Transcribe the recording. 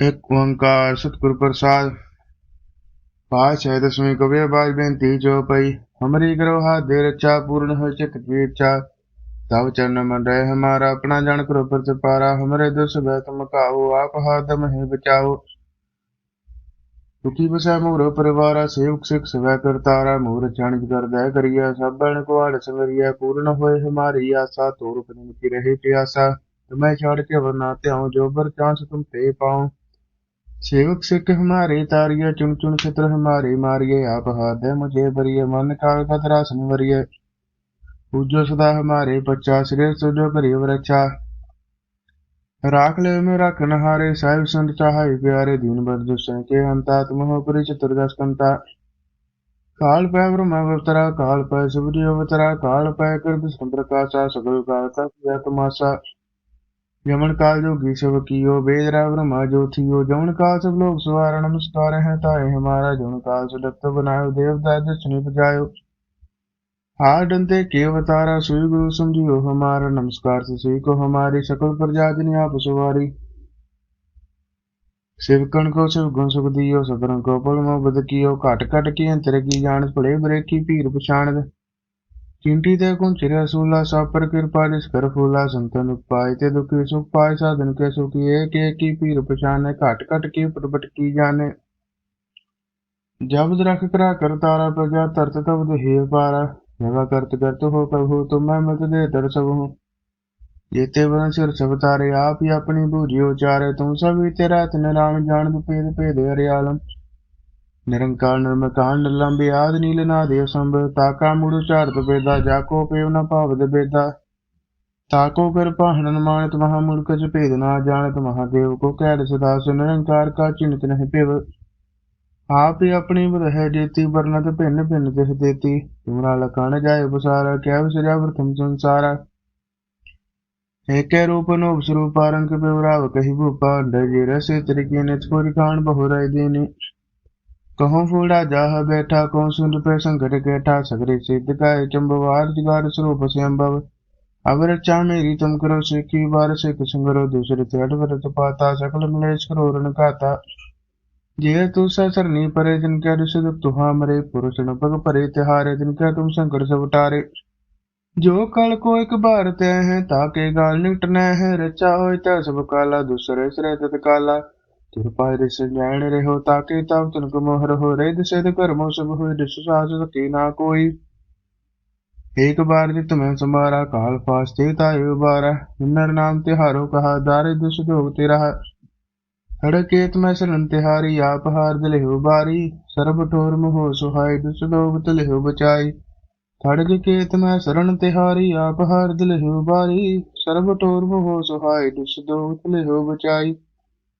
ਇੱਕ ਓੰਕਾਰ ਸਤਿਗੁਰ ਪ੍ਰਸਾਦ। ਪਾਛੈ ਦਸਵੀਂ ਕਵਿ ਬਾਜ ਬੇਨਤੀ ਜੋ ਪਈ। ਹਮਰੀ ਕਰੋ ਹਾਥ ਦੇ ਰੱਛਾ, ਪੂਰਨ ਹੋ ਚਿਤ ਕੀ ਇੱਛਾ ਚਰਨ ਮਨ ਰਹਿ ਹਮਾਰਾ, ਆਪਣਾ ਜਾਣ ਕਰੋ ਪ੍ਰਤਪਾਰਾ ਹਮਰੇ ਦੁਸ ਬੈ ਤੁਮ ਕਾਹੂ, ਆਪ ਹਾਥ ਮਹਿ ਬਚਾਓ ਦੁਖੀ ਬਸੈ ਮੋਰ ਪਰਿਵਾਰਾ, ਸੇਵਕ ਸਿਖ ਸਵੈ ਕਰਤਾਰਾ ਮੂਰ ਚਣਿਤ ਕਰਦੈ ਕਰੀਆ ਸਭਨ ਕੋ ਸਵਰੀਆ ਪੂਰਨ ਹੋਏ ਹਮਾਰੀ ਆਸਾ ਤੋਰ ਪਨ ਕੀ ਰਹੇ ਪਿਆਸਾ। ਤੁਮੈ ਛਾੜ ਕੇ ਵਰਨਾ ਧਿਆਉ, ਜੋ ਬਰ ਚਾਂਸ ਤੁਮ ਤੇ ਪਾਉ। सेवक सिख हमारे तारिय चुन चुन चित्र हमारे मारिय आप हाथ है मुझे बरिय मन काल खतरा संवरिय पूजो सदा हमारे बच्चा श्रेय सुजो करिय रक्षा राख ले में रखन हारे साहिब संत चाहे प्यारे दीन बर दुष्ट के अंता तुम हो पुरी चतुर्दश कंता काल पै ब्रह्म अवतरा काल पै सुबरी अवतरा काल पै कृत संप्रकाशा सकल काल का किया तमाशा यमन काल जोगी सब कियो वेद रा ब्रह्मा जो थियो जमन काल सब लोग सवार नमस्कार है ताए हमारा जमन काल सुदत्त बनायो देवता दर्शनी बजायो हार डंते के अवतारा सुई गुरु समझियो हमारा नमस्कार से सुई को हमारी सकल प्रजा जनी आप सवारी शिवकण को शिव गुण सुख दियो सतरंग को पल मो बद कियो घट घट की अंतर की जान पड़े बरे की पीर पछाण ਚਿੰਟੀ ਤੇ ਕੁੰਚਰਿਆ ਸੂਲਾ ਸਾਪਰ ਕਿਰਪਾ ਜਿਸ ਕਰ ਫੂਲਾ ਸੰਤਨ ਉਪਾਇ ਤੇ ਦੁਖੀ ਸੁਖ ਪਾਇ ਸਾਧਨ ਕੇ ਸੁਖੀ ਏਕ ਏਕ ਕੀ ਪੀਰ ਪਛਾਨੇ ਘਟ ਘਟ ਕੀ ਪ੍ਰਪਟ ਕੀ ਜਾਣੇ ਜਬ ਰਖ ਕਰਾ ਕਰ ਤਾਰਾ ਪ੍ਰਜਾ ਤਰਤ ਤਬ ਦੇ ਪਾਰਾ ਜਗਾ ਕਰਤ ਕਰਤ ਹੋ ਕਬੂ ਤੁਮ ਮੈਂ ਮਤ ਦੇ ਦਰ ਸਭ ਹੂੰ ਜੇਤੇ ਵਰਨ ਸਿਰ ਸਭ ਤਾਰੇ ਆਪ ਹੀ ਆਪਣੀ ਬੂਝੀ ਉਚਾਰੇ ਤੁਮ ਸਭ ਹੀ ਤੇਰਾ ਤਨ ਰਾਮ ਜਾਣ ਭੇਦ ਭੇਦ ਹਰਿਆਲਮ ਨਿਰੰਕਾਰ ਨਿਰਮਕਾਨ ਨਿਰਲੰਬੇ ਆਦ ਨੀਲ ਨਾਦੇ ਸੰਭ, ਤਾਕਾ ਮੁੜੂ ਝਾਰਤ ਬੇਦਾ ਜਾਕੋ ਪੇਵ ਨ ਭਾਵ ਦੇ ਬੇਦਾ ਤਾਕੋ ਕਰ ਪਾਹਣਨ ਮਾਨਤ ਮਹਾ ਮੁਲਕ ਚ ਭੇਦ ਨਾ ਜਾਣਤ ਮਹਾਦੇਵ ਕੋ ਕਹਿ ਸਦਾ ਸੁ ਨਿਰੰਕਾਰ ਕਾ ਚਿੰਤ ਨਹਿ ਪਿਵ ਆਪ ਹੀ ਆਪਣੀ ਬਦਹਿ ਜੇਤੀ ਵਰਨਤ ਭਿੰਨ ਭਿੰਨ ਤਿਸ ਦੇਤੀ। ਤੁਮਰਾ ਲਖਣ ਜਾਏ ਬਸਾਰਾ ਕਿਆ ਵਿਸਰਿਆ ਪ੍ਰਥਮ ਸੰਸਾਰਾ। ਏਕੇ ਰੂਪ ਨੋਪ ਸਰੂਪ ਰੰਗ ਬਿਵਰਾਵ ਕਹੀ ਭੂਪਾ ਅੰਡਰ ਜੀ ਰਸੇ ਤਰੀਕੇ ਨਿਤ ਪੁਰ ਖਾਨ ਬਹੁ ਰਾਇ ਦੇਨੇ। कहो फूड़ा जाह बैठा कहो सुन पे संकट कैठा सगरे सिद्ध गाय चंबवार जिगार स्वरूप से अम्बव अब रक्षा मेरी तुम करो सिखी बार सिख संगरो दूसरे तेट व्रत पाता सकल मलेश करो रण गाता जे तू सरनी परे जिनके दुष्ट तुहा मरे पुरुष न पग परे तिहारे जिनके तुम संकट सब उतारे जो कल को एक बार तय है ताके गाल निकटना है रचा हो तय सब काला दूसरे सरे तत्काला ਕਿਰਪਾ ਰਿਸ ਜਾਣ ਰਹੋ ਤਾਕੇ ਤਬ ਤਨ ਕੋ ਮੋਹਰ ਹੋ ਰੇ ਦਿਸੇ ਤੇ ਕਰਮੋ ਸਭ ਹੋਏ ਦਿਸ ਸਾਜ ਸਕੀ ਨਾ ਕੋਈ एक बार जित में समारा काल फास्ते ताय उबारा नर नाम तिहारो कहा दारे दुष दोग तेरा हड़केत में शरण तिहारी आप हार दिले उबारी सर्ब ठोर मोह सुहाय दुष दोग तिले बचाई खड़ग केत में शरण तिहारी आप हार दिले उबारी सर्ब ठोर मोह सुहाय दुष दोग तिले बचाई